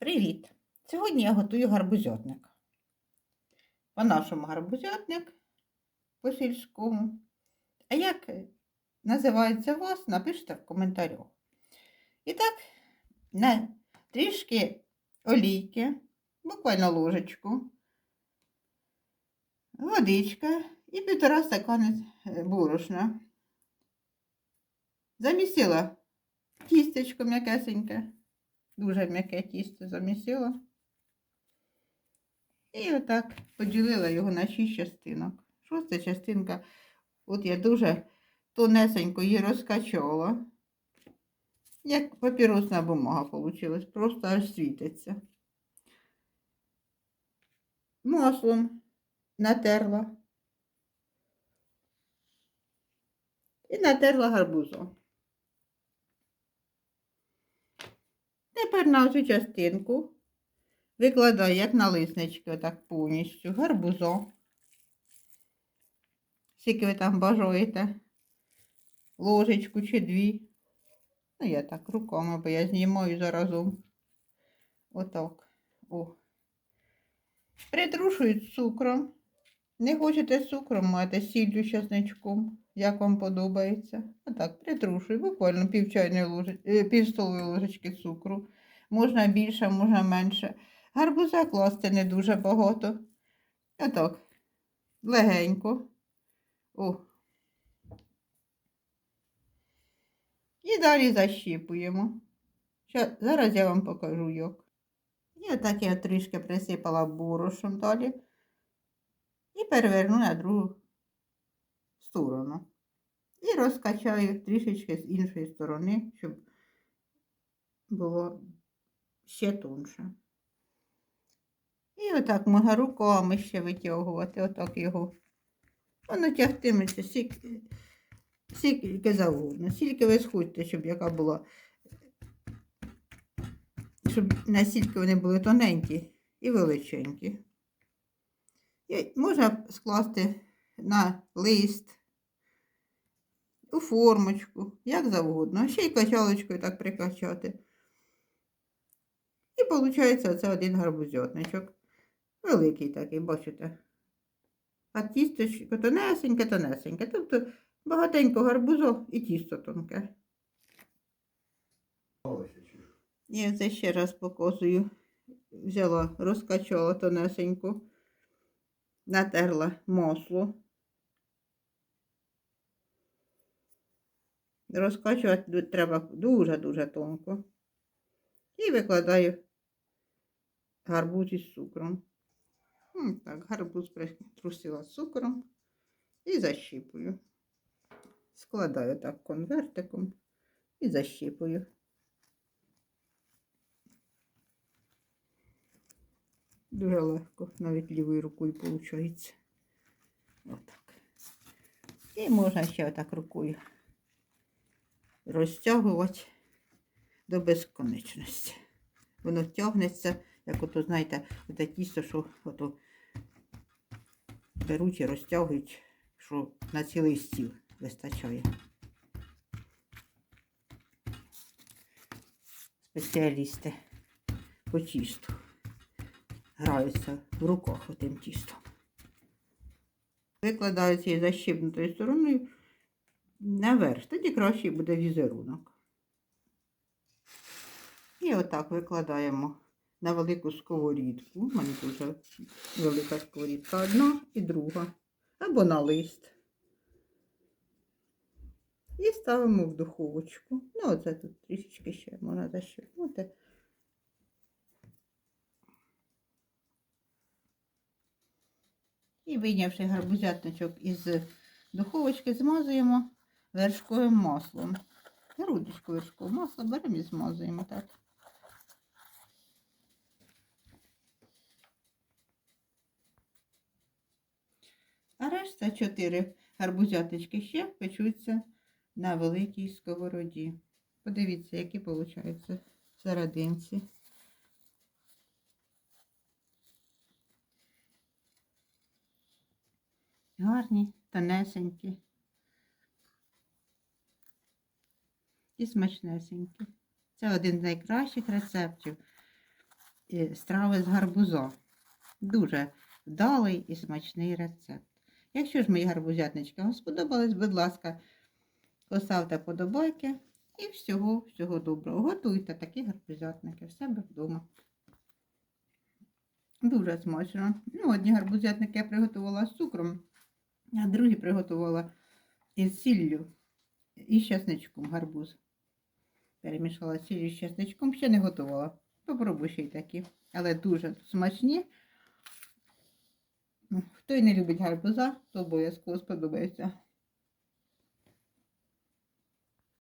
Привіт! Сьогодні я готую гарбузятник. По-нашому гарбузятник по сільському. А як називається вас, напишіть в коментарях. І так, на трішки олійки, буквально ложечку, водичка і півтора стакани борошна. Замісила тістечко м'якесеньке. Дуже м'яке тісто замісила. І отак поділила його на шість частинок. Шоста частинка, от я дуже тонесенько її розкачала. Як папіросна бумага вийшла, просто аж світиться. Маслом натерла. І натерла гарбузом. Тепер на цю частинку викладаю, як налиснички, отак повністю, гарбузо. Скільки ви там бажаєте, ложечку чи дві. Ну, я так руками, бо я знімаю заразом. Отак. О. Притрушую цукром. Не хочете цукром, маєте з сіллю з часничком, як вам подобається. Отак, притрушую, буквально пів чайної ложечки, пів столової ложечки цукру. Можна більше, можна менше. Гарбуза класти не дуже багато. Отак, легенько. О. І далі защіпуємо. Ща, зараз я вам покажу як. І отак я трішки присипала борошном далі переверну на другу сторону. І розкачаю трішечки з іншої сторони, щоб було ще тонше. І отак можна руками ще витягувати, отак його. Воно тягтиметься скільки, скільки завгодно. Скільки ви сходите, щоб яка була, щоб настільки вони були тоненькі і величенькі. Можна скласти на лист, у формочку, як завгодно. Ще й качалочкою так прикачати. І виходить оце один гарбузьотничок. Великий такий, бачите. А тісточко тонесеньке, тонесеньке. Тобто багатенько гарбузок і тісто тонке. І це ще раз показую. Взяла, розкачала тонесенько, натерла масло. Розкачувати треба дуже-дуже тонко. І викладаю гарбуз із цукром. Так, гарбуз притрусила цукром і защіпую. Складаю так конвертиком і защіпую. Дуже легко, навіть лівою рукою виходить. Отак. І можна ще отак рукою розтягувати до безконечності. Воно тягнеться, як ото, знаєте, оте тісто, що ото беруть і розтягують, що на цілий стіл вистачає. Спеціалісти по тісту граються в руках отим тістом. Викладаю цією защипнутою стороною наверх, тоді кращий буде візерунок. І отак викладаємо на велику сковорідку. У мене дуже велика сковорідка одна і друга. Або на лист. І ставимо в духовочку. Ну, оце тут трішечки ще можна защипнути. І вийнявши гарбузятничок із духовочки, змазуємо вершковим маслом. Грудочку вершкового масла беремо і змазуємо так. А решта чотири гарбузяточки ще печуться на великій сковороді. Подивіться, які виходять серединці. Гарні, тонесенькі. і смачнесенькі. Це один з найкращих рецептів е, страви з гарбуза. Дуже вдалий і смачний рецепт. Якщо ж мої гарбузятнички вам сподобались, будь ласка, поставте подобайки і всього, всього доброго. Готуйте такі гарбузятники в себе вдома. Дуже смачно. Ну, одні гарбузятники я приготувала з цукром, а другі приготувала із сіллю і з чесничком гарбуз. Перемішала сіллю з часничком, ще не готувала. Попробуй ще й такі. Але дуже смачні. Хто й не любить гарбуза, то обов'язково сподобається.